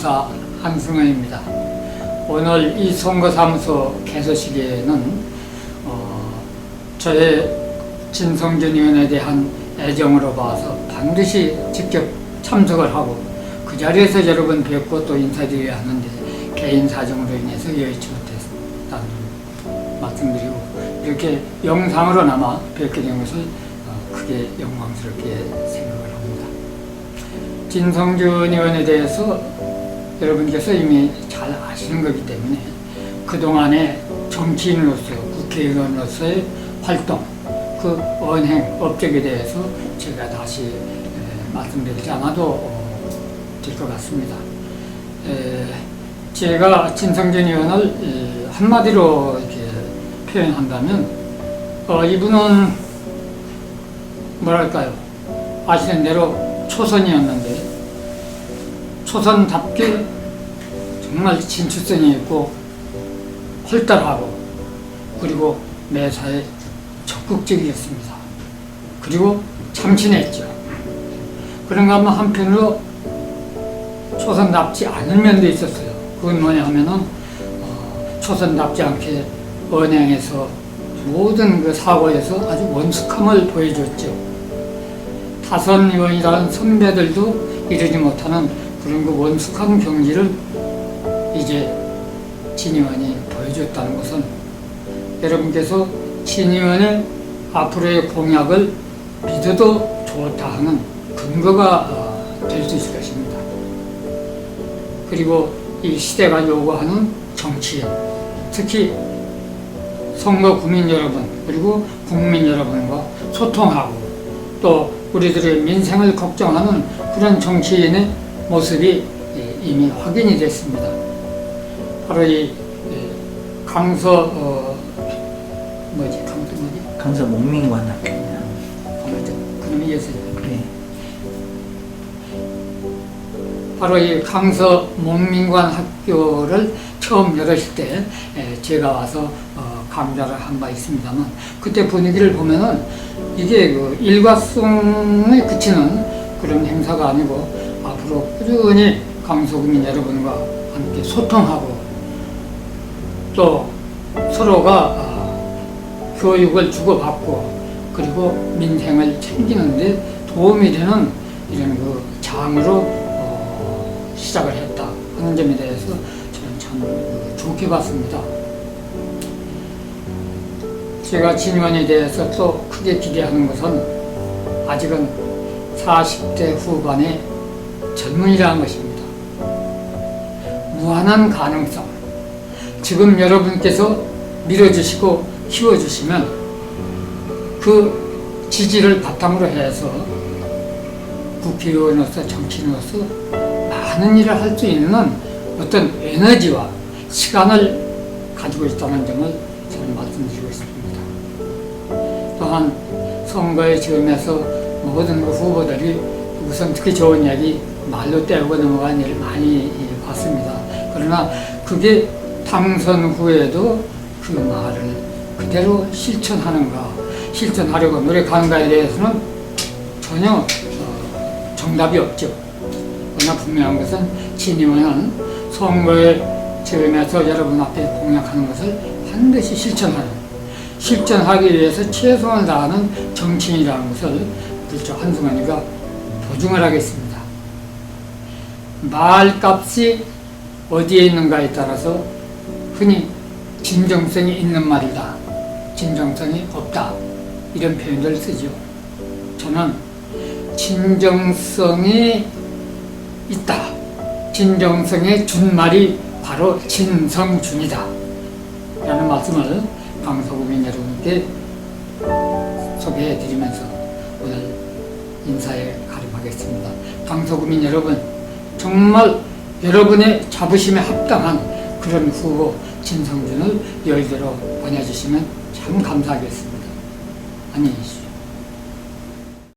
강사 한승원입니다. 오늘 이 선거사무소 개소식에는 어, 저의 진성준 의원에 대한 애정으로 봐서 반드시 직접 참석을 하고 그 자리에서 여러분 뵙고 또 인사드려야 하는데 개인 사정으로 인해서 여의치 못했다는 말씀드리고 이렇게 영상으로나마 뵙게 된 것을 어, 크게 영광스럽게 생각을 합니다. 진성준 의원에 대해서 여러분께서 이미 잘 아시는 거기 때문에 그동안의 정치인으로서 국회의원으로서의 활동, 그 언행, 업적에 대해서 제가 다시 에, 말씀드리지 않아도 어, 될것 같습니다. 에, 제가 진성준 의원을 에, 한마디로 이렇게 표현한다면 어, 이분은 뭐랄까요 아시는 대로 초선이었는데 초선답게 정말 진출성이 있고 활달하고 그리고 매사에 적극적이었습니다. 그리고 참신했죠. 그런가 하면 한편으로 초선답지 않은 면도 있었어요. 그건 뭐냐 하면은 어, 초선답지 않게 언행에서 모든 그 사고에서 아주 원숙함을 보여줬죠. 타선 의원이라는 선배들도 이루지 못하는 그런 그 원숙한 경지를 이제 진 의원이 보여줬다는 것은 여러분께서 진 의원의 앞으로의 공약을 믿어도 좋다 하는 근거가 될 수 있을 것입니다. 그리고 이 시대가 요구하는 정치인, 특히 선거 국민 여러분 그리고 국민 여러분과 소통하고 또 우리들의 민생을 걱정하는 그런 정치인의 모습이 예, 이미 확인이 됐습니다. 바로 이 예, 강서 어, 뭐지 강서 뭐지 강서 목민관 학교입니다. 아무튼 그놈이 이어서 네. 바로 이 강서 목민관 학교를 처음 열었을 때 에, 제가 와서 어, 강좌를 한 바 있습니다만 그때 분위기를 보면은 이게 그 일과성에 그치는 그런 행사가 아니고 앞으로 꾸준히 강서구민 여러분과 함께 소통하고 또 서로가 어, 교육을 주고받고 그리고 민생을 챙기는 데 도움이 되는 이런 그 장으로 어, 시작을 했다 하는 점에 대해서 저는 참 그, 좋게 봤습니다. 제가 진원에 대해서 또 크게 기대하는 것은 아직은 40대 후반의 젊은이라는 것입니다. 무한한 가능성. 지금 여러분께서 밀어주시고 키워주시면 그 지지를 바탕으로 해서 국회의원으로서 정치인으로서 많은 일을 할 수 있는 어떤 에너지와 시간을 가지고 있다는 점을 저는 말씀드리고 있습니다. 또한 선거의 즈음에서 모든 그 후보들이 우선 특히 좋은 이야기 말로 떼고 넘어간 일을 많이 봤습니다. 그러나 그게 당선 후에도 그 말을 그대로 실천하는가, 실천하려고 노력하는가에 대해서는 전혀 어, 정답이 없죠. 그러나 분명한 것은 진의원은 선거의 즈음에서 여러분 앞에 공약하는 것을 반드시 실천하는, 실천하기 위해서 최선을 다하는 정치인이라는 것을 그렇죠. 한승환이가 보증을 하겠습니다. 말값이 어디에 있는가에 따라서 흔히 진정성이 있는 말이다. 진정성이 없다. 이런 표현을 쓰죠. 저는 진정성이 있다. 진정성의 준말이 바로 진성준이다. 라는 말씀을 강서구민 여러분께 소개해 드리면서 오늘 인사에 가림하겠습니다. 강서구민 여러분, 정말 여러분의 자부심에 합당한 그런 후보 진성준을 열대로 보내주시면 참 감사하겠습니다. 안녕히 계십시오.